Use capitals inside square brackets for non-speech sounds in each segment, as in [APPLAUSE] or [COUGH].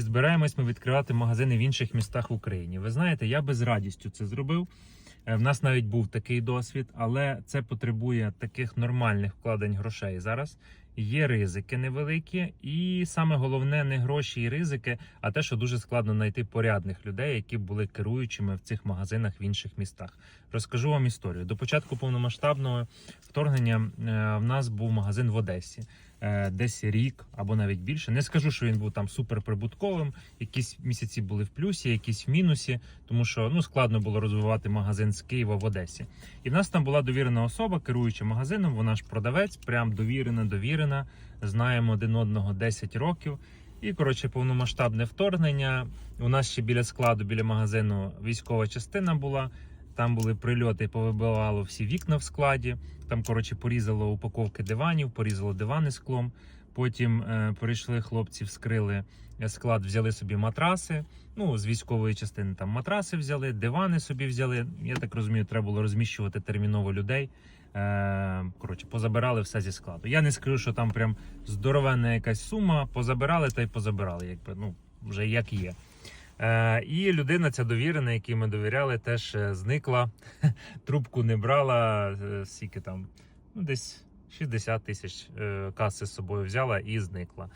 чи збираємось ми відкривати магазини в інших містах в Україні? Ви знаєте, я би з радістю це зробив. Е, В нас навіть був такий досвід, але це потребує таких нормальних вкладень грошей зараз. Є ризики невеликі, і саме головне не гроші і ризики, а те, що дуже складно знайти порядних людей, які були керуючими в цих магазинах в інших містах. Розкажу вам історію. До початку повномасштабного вторгнення е, в нас був магазин в Одесі. Е, Десь рік або навіть більше. Не скажу, що він був там суперприбутковим. Якісь місяці були в плюсі, якісь в мінусі, тому що ну складно було розвивати магазин з Києва в Одесі. І в нас там була довірена особа, керуюча магазином. Вона ж продавець, прям довірена, довірена. Знаємо один одного 10 років. І коротше, повномасштабне вторгнення. У нас ще біля складу, біля магазину військова частина була. Там були прильоти, повибивало всі вікна в складі. Там, коротше, порізало упаковки диванів, порізало дивани склом. Потім е, прийшли хлопці, вскрили склад, взяли собі матраси. Ну, з військової частини там матраси взяли, дивани собі взяли. Я так розумію, треба було розміщувати терміново людей. Е, коротше, позабирали все зі складу. Я не скажу, що там прям здоровенна якась сума. Позабирали та й позабирали, якби ну вже як є. Е, і людина, ця довірена, якій ми довіряли, теж е, зникла, [LAUGHS] трубку не брала, е, скільки там, ну десь 60 тисяч е, каси з собою взяла і зникла.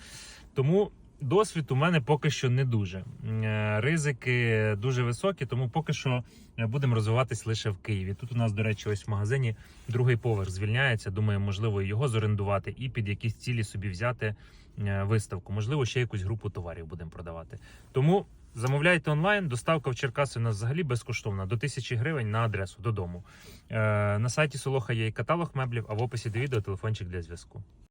Тому досвід у мене поки що не дуже. Е, Ризики дуже високі, тому поки що е, будемо розвиватись лише в Києві. Тут у нас, до речі, ось в магазині другий поверх звільняється. Думаю, можливо, його зорендувати і під якісь цілі собі взяти е, виставку. Можливо, ще якусь групу товарів будемо продавати. Тому замовляйте онлайн. Доставка в Черкаси у нас взагалі безкоштовна до 1000 гривень на адресу додому. На сайті Солоха є і каталог меблів, а в описі до відео телефончик для зв'язку.